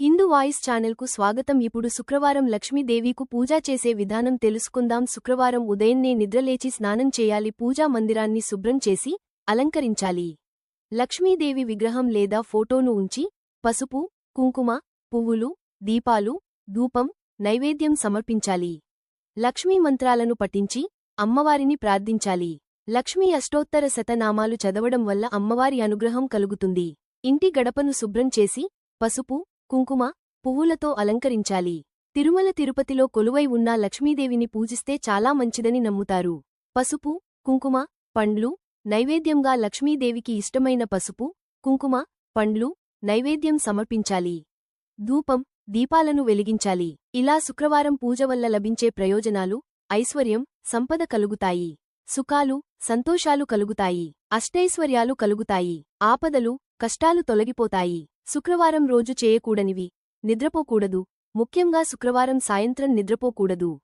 Hindu voice ఛానల్కు స్వాగతం. ఇప్పుడు శుక్రవారం లక్ష్మీదేవికు పూజ చేసే విధానం తెలుసుకుందాం. శుక్రవారం ఉదయన్నే నిద్రలేచి స్నానం చేయాలి. పూజా మందిరాన్ని శుభ్రం చేసి అలంకరించాలి. లక్ష్మీదేవి విగ్రహం లేదా ఫోటోను ఉంచి పసుపు కుంకుమ పువ్వులు దీపాలు ధూపం నైవేద్యం సమర్పించాలి. లక్ష్మీ మంత్రాలను పఠించి అమ్మవారిని ప్రార్థించాలి. లక్ష్మీ అష్టోత్తర శతనామాలు చదవడం వల్ల అమ్మవారి అనుగ్రహం కలుగుతుంది. ఇంటి గడపను శుభ్రం చేసి పసుపు కుంకుమ పువ్వులతో అలంకరించాలి. తిరుమల తిరుపతిలో కొలువై ఉన్న లక్ష్మీదేవిని పూజిస్తే చాలా మంచిదని నమ్ముతారు. పసుపు కుంకుమ పండ్లు నైవేద్యంగా లక్ష్మీదేవికి ఇష్టమైన పసుపు కుంకుమ పండ్లు నైవేద్యం సమర్పించాలి. ధూపం దీపాలను వెలిగించాలి. ఇలా శుక్రవారం పూజ వల్ల లభించే ప్రయోజనాలు ఐశ్వర్యం సంపద కలుగుతాయి. సుఖాలు సంతోషాలు కలుగుతాయి. అష్టైశ్వర్యాలు కలుగుతాయి. ఆపదలు కష్టాలు తొలగిపోతాయి. శుక్రవారం రోజు చేయకూడనివి. నిద్రపోకూడదు. ముఖ్యంగా శుక్రవారం సాయంత్రం నిద్రపోకూడదు.